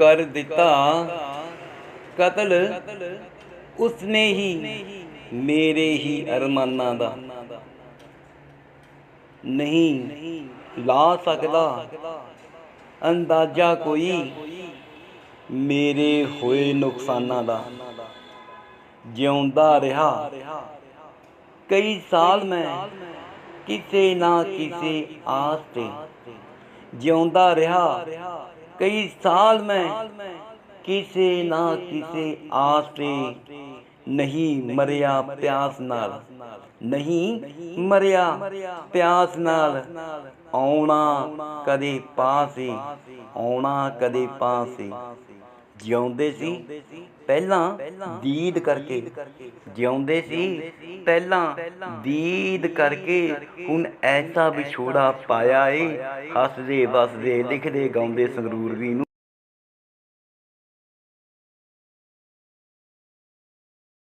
ਕਰ ਦਿੱਤਾ। ਕਤਲ ਉਸਨੇ ਹੀ ਮੇਰੇ ਹੀ ਅਰਮਾਨਾਂ ਦਾ। ਨਹੀਂ ਲਾ ਸਕਦਾ। ਅੰਦਾਜ਼ਾ ਕੋਈ ਮੇਰੇ ਹੋਏ ਨੁਕਸਾਨਾਂ ਦਾ। ਜਿਉਂਦਾ ਰਿਹਾ। ਕਈ ਸਾਲ ਮੈਂ ਕਿਸੇ ਨਾ ਕਿਸੇ ਆਸ ਤੇ ਜਿਉਂਦਾ ਰਿਹਾ। ਕਈ ਸਾਲ ਮੈਂ ਕਿਸੇ ਨਾ ਕਿਸੇ ਆਸ ਤੇ ਨਹੀਂ ਮਰਿਆ ਪਿਆਸ ਨਾਲ, ਨਹੀਂ ਮਰਿਆ ਪਿਆਸ ਨਾਲ। ਆਉਣਾ ਕਦੇ ਪਾਸੇ, ਆਉਣਾ ਕਦੇ ਪਾਸੇ। ਜਿਉਂਦੇ ਸੀ, ਪਹਿਲਾਂ ਦੀਦ ਕਰਕੇ। ਜਿਉਂਦੇ ਸੀ, ਪਹਿਲਾਂ ਦੀਦ ਕਰਕੇ ਹੁਣ ਐਸਾ ਵਿਛੋੜਾ ਪਾਇਆ ਏ, ਹੱਸਦੇ ਵਸਦੇ, ਲਿਖਦੇ ਗਾਉਂਦੇ ਸੰਗਰੂਰ ਵੀ ਨੂੰ।